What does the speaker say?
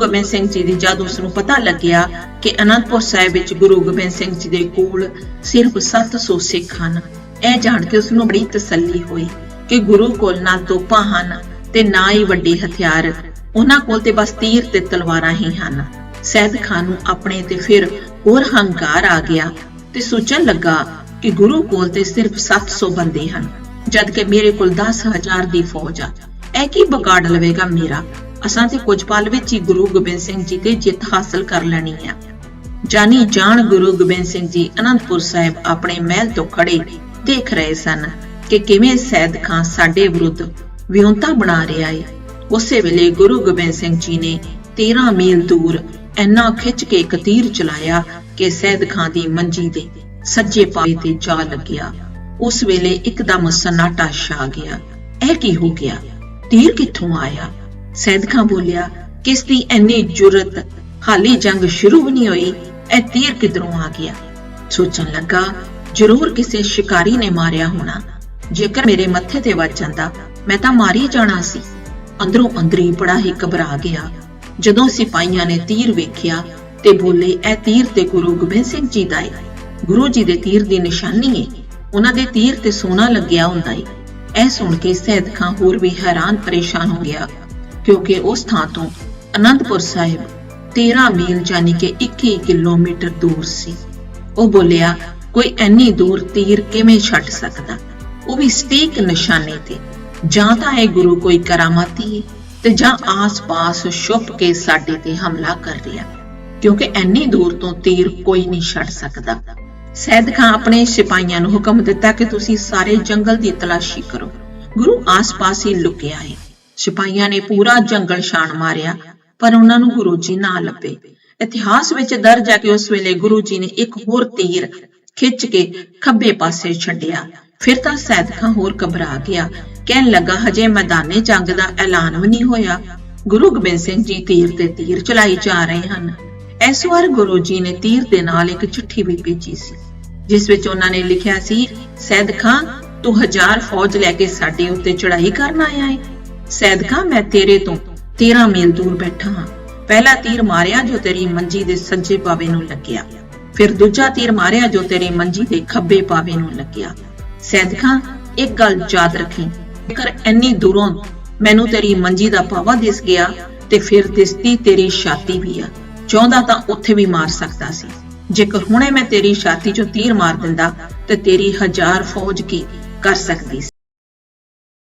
ਗੋਬਿੰਦ ਸਿੰਘ ਜੀ ਦੀ ਜਦ ਉਸ ਨੂੰ ਪਤਾ ਲੱਗਿਆ ਕਿ ਅਨੰਦਪੁਰ ਸਾਹਿਬ ਵਿੱਚ ਗੁਰੂ ਗੋਬਿੰਦ ਸਿੰਘ ਜੀ ਦੇ ਕੋਲ ਸਿਰਫ 700 ਸਿੱਖ ਹਨ। ਇਹ ਜਾਣ ਕੇ ਉਸ ਨੂੰ ਬੜੀ ਤਸੱਲੀ ਹੋਈ ਕਿ ਗੁਰੂ ਕੋਲ ਨਾ ਤੋਪਾਂ ਹਨ ਤੇ ਨਾ ਹੀ ਵੱਡੇ ਹਥਿਆਰ। ਉਹਨਾਂ ਕੋਲ ਤੇ ਬਸ ਤੀਰ ਤੇ ਤਲਵਾਰਾਂ ਹੀ ਹਨ। ਸੈਦ ਖਾਨ ਨੂੰ ਆਪਣੇ ਤੇ ਫਿਰ ਹੋਰ ਹੰਕਾਰ ਆ ਗਿਆ ਤੇ ਸੋਚਣ ਲੱਗਾ ਕਿ ਗੁਰੂ ਕੋਲ ਤੇ ਸਿਰਫ 700 ਬੰਦੇ ਹਨ ਜਦ ਕਿ ਮੇਰੇ ਕੋਲ 10000 ਦੀ ਫੌਜ ਆ। ਇਹ ਕੀ ਵਿਗਾੜ ਲਵੇਗਾ ਮੇਰਾ? ਅਸਾਂ ਤੇ ਕੁਝ ਪਲ ਵਿੱਚ ਹੀ ਗੁਰੂ ਗੋਬਿੰਦ ਸਿੰਘ ਜੀ ਤੇ ਜਿੱਤ ਹਾਸਲ ਕਰ ਲੈਣੀ ਹੈ ਜਾਨੀ ਜਾਣ ਗੁਰੂ ਗੋਬਿੰਦ ਸਿੰਘ ਜੀ ਅਨੰਦਪੁਰ ਸਾਹਿਬ ਆਪਣੇ ਮਹਿਲ ਤੋਂ ਖੜੇ ਦੇਖ ਰਹੇ ਸਨ ਕਿ ਕਿਵੇਂ ਸੈਦ ਖਾਨ ਸਾਡੇ ਵਿਰੁੱਧ ਵਿਉਂਤਾ ਬਣਾ ਰਿਹਾ ਹੈ ਉਸੇ ਵੇਲੇ ਗੁਰੂ ਗੋਬਿੰਦ ਸਿੰਘ ਜੀ ਨੇ 13 ਮੀਲ ਦੂਰ ਇੰਨਾ ਖਿੱਚ ਕੇ ਇੱਕ ਤੀਰ ਚਲਾਇਆ ਕਿ ਸੈਦ ਖਾਨ ਦੀ ਮੰਜੀ ਦੇ ਸੱਜੇ ਪਾਸੇ ਤੇ ਜਾ ਲੱਗਿਆ। ਉਸ ਵੇਲੇ ਇੱਕਦਮ ਸਨਾਟਾ ਛਾ ਗਿਆ। ਇਹ ਕੀ ਹੋ ਗਿਆ? ਤੀਰ ਕਿੱਥੋਂ ਆਇਆ? ਸੈਦ ਖਾਂ ਬੋਲਿਆ, ਕਿਸ ਦੀ ਇੰਨੀ ਜੁਰਤ? ਹਾਲੀ ਜੰਗ ਸ਼ੁਰੂ ਵੀ ਨਹੀਂ ਹੋਈ, ਇਹ ਤੀਰ ਕਿਧਰੋਂ ਆ ਗਿਆ? ਸੋਚਣ ਲੱਗਾ, ਜ਼ਰੂਰ ਕਿਸੇ ਸ਼ਿਕਾਰੀ ਨੇ ਮਾਰਿਆ ਹੋਣਾ। ਜੇਕਰ ਮੇਰੇ ਮੱਥੇ ਤੇ ਵੱਜ ਜਾਂਦਾ, ਮੈਂ ਤਾਂ ਮਾਰੀ ਜਾਣਾ ਸੀ। ਅੰਦਰੋਂ ਅੰਦਰੀ ਬੜਾ ਹੀ ਘਬਰਾ ਗਿਆ। ਜਦੋਂ ਸਿਪਾਹੀਆਂ ਨੇ ਤੀਰ ਵੇਖਿਆ ਤੇ ਬੋਲੇ, ਇਹ ਤੀਰ ਤੇ ਗੁਰੂ ਗੋਬਿੰਦ ਸਿੰਘ ਜੀ ਦਾ ਹੈ ਗੁਰੂ ਜੀ ਦੇ ਤੀਰ ਦੀ ਨਿਸ਼ਾਨੀ ਹੈ ਉਹਨਾਂ ਦੇ ਤੀਰ ਤੇ ਸੋਨਾ ਲੱਗਿਆ ਹੁੰਦਾ ਹੈ ਇਹ ਸੁਣ ਕੇ ਸੈਦ ਖਾਨ ਹੋਰ ਵੀ ਹੈਰਾਨ ਪਰੇਸ਼ਾਨ ਹੋ ਗਿਆ। ਕਿਉਂਕਿ ਉਸ ਥਾਂ ਤੋਂ ਅਨੰਦਪੁਰ ਸਾਹਿਬ 13 ਮੀਲ ਯਾਨੀ ਕਿ 21 ਕਿਲੋਮੀਟਰ ਦੂਰ ਸੀ। ਉਹ ਬੋਲਿਆ, ਕੋਈ ਐਨੀ ਦੂਰ ਤੀਰ ਕਿਵੇਂ ਛੱਡ ਸਕਦਾ? ਉਹ ਵੀ ਸਟੀਕ ਨਿਸ਼ਾਨੇ ਤੇ। ਜਾਂ ਤਾਂ ਇਹ ਗੁਰੂ ਕੋਈ ਕਰਾਮਾਤੀ ਹੈ ਤੇ ਜਾਂ ਆਸ-ਪਾਸ ਛੁਪ ਕੇ ਸਾਡੇ ਤੇ ਹਮਲਾ ਕਰ ਰਿਹਾ। ਕਿਉਂਕਿ ਐਨੀ ਦੂਰ ਤੋਂ ਤੀਰ ਕੋਈ ਨਹੀਂ ਛੱਡ ਸਕਦਾ। ਸੈਦ ਖਾਨ ਆਪਣੇ ਸਿਪਾਹੀਆਂ ਨੂੰ ਹੁਕਮ ਦਿੱਤਾ ਕਿ ਤੁਸੀਂ ਸਾਰੇ ਜੰਗਲ ਦੀ ਤਲਾਸ਼ੀ ਕਰੋ। ਗੁਰੂ ਆਸ-ਪਾਸ ਹੀ ਲੁਕਿਆ ਹੈ ਸਿਪਾਹੀਆਂ ਨੇ ਪੂਰਾ ਜੰਗਲ ਛਾਣ ਮਾਰਿਆ, ਪਰ ਉਹਨਾਂ ਨੂੰ ਗੁਰੂ ਜੀ ਨਾ ਲੱਭੇ। ਇਤਿਹਾਸ ਵਿੱਚ ਦਰਜ ਹੈ ਕਿ ਉਸ ਵੇਲੇ ਗੁਰੂ ਜੀ ਨੇ ਇੱਕ ਹੋਰ ਤੀਰ ਖਿੱਚ ਕੇ ਖੱਬੇ ਪਾਸੇ ਛੱਡਿਆ। ਫਿਰ ਤਾਂ ਸੈਦ ਖਾਂ ਹੋਰ ਘਬਰਾ ਗਿਆ। ਕਹਿਣ ਲੱਗਾ, ਹਜੇ ਮੈਦਾਨੇ ਜੰਗ ਦਾ ਐਲਾਨ ਵੀ ਨਹੀਂ ਹੋਇਆ। ਗੁਰੂ ਗੋਬਿੰਦ ਸਿੰਘ ਜੀ ਤੀਰ ਤੇ ਤੀਰ ਚਲਾਈ ਜਾ ਰਹੇ ਹਨ। ਇਸ ਵਾਰ ਗੁਰੂ ਜੀ ਨੇ ਤੀਰ ਦੇ ਨਾਲ ਇੱਕ ਚਿੱਠੀ ਵੀ ਭੇਜੀ ਸੀ, ਜਿਸ ਵਿੱਚ ਉਹਨਾਂ ਨੇ ਲਿਖਿਆ ਸੀ ਸੈਦ ਖਾਂ ਤੂੰ ਹਜ਼ਾਰ ਫੌਜ ਲੈ ਕੇ ਸਾਡੇ ਉੱਤੇ ਚੜ੍ਹਾਈ ਕਰਨ ਆਇਆ ਹੈ ਸੈਦਕਾ, ਮੈਂ ਤੇਰੇ ਤੋਂ 13 ਮੀਲ ਦੂਰ ਬੈਠਾ ਹਾਂ। ਪਹਿਲਾ ਤੀਰ ਮਾਰਿਆ ਜੋ ਤੇਰੀ ਮੰਜੀ ਦੇ ਸੱਜੇ ਪਾਵੇ ਨੂੰ ਲੱਗਿਆ। ਫਿਰ ਦੂਜਾ ਤੀਰ ਮਾਰਿਆ ਜੋ ਤੇਰੀ ਮੰਜੀ ਦੇ ਖੱਬੇ ਪਾਵੇ ਨੂੰ ਲੱਗਿਆ। ਸੈਦ ਇੱਕ ਗੱਲ ਯਾਦ ਰੱਖੀ। ਜੇਕਰ ਇੰਨੀ ਦੂਰੋਂ ਮੈਨੂੰ ਤੇਰੀ ਮੰਜੀ ਦਾ ਪਾਵਾ ਦਿਸ ਗਿਆ, ਤੇ ਫਿਰ ਦਿਸਦੀ ਤੇਰੀ ਛਾਤੀ ਵੀ ਆ। ਚਾਹੁੰਦਾ ਤਾਂ ਉੱਥੇ ਵੀ ਮਾਰ ਸਕਦਾ ਸੀ। ਜੇਕਰ ਹੁਣੇ ਮੈਂ ਤੇਰੀ ਛਾਤੀ 'ਚੋਂ ਤੀਰ ਮਾਰ ਦਿੰਦਾ, ਤੇ ਤੇਰੀ ਹਜ਼ਾਰ ਫੌਜ ਕੀ ਕਰ ਸਕਦੀ ਸੀ?